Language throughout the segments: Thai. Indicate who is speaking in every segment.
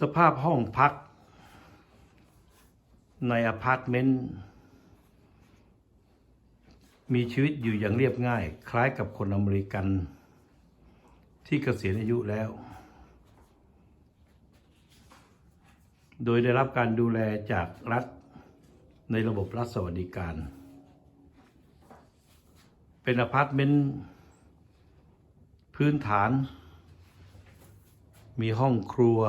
Speaker 1: สภาพห้องพัก ในอพาร์ตเมนต์มีชีวิตอยู่อย่างเรียบง่าย คล้ายกับคนอเมริกัน ที่เกษียณอายุแล้ว โดยได้รับการดูแลจากรัฐในระบบรัฐสวัสดิการ เป็นอพาร์ตเมนต์พื้นฐาน มีห้องครัว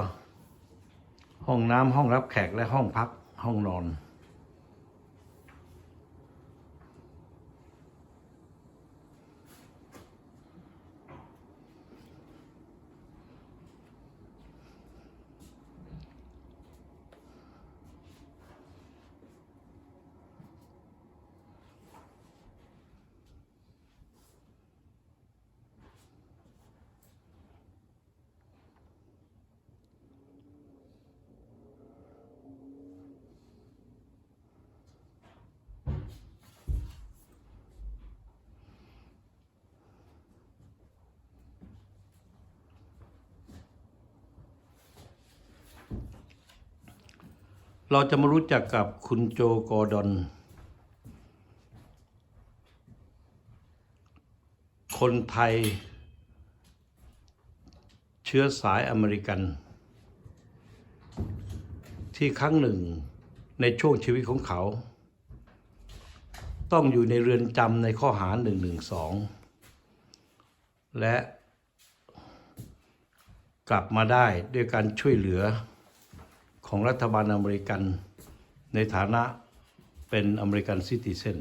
Speaker 1: ห้องน้ำห้องรับแขกและห้องพักห้องนอน เราจะมารู้จักกับคุณโจกอร์ดอน คนไทย เชื้อสายอเมริกัน ที่ครั้งหนึ่งในช่วงชีวิตของเขา ต้องอยู่ในเรือนจำในข้อหา 112 และกลับมาได้ด้วยการช่วยเหลือ ของรัฐบาลอเมริกัน ในฐานะเป็นอเมริกันซิติเซน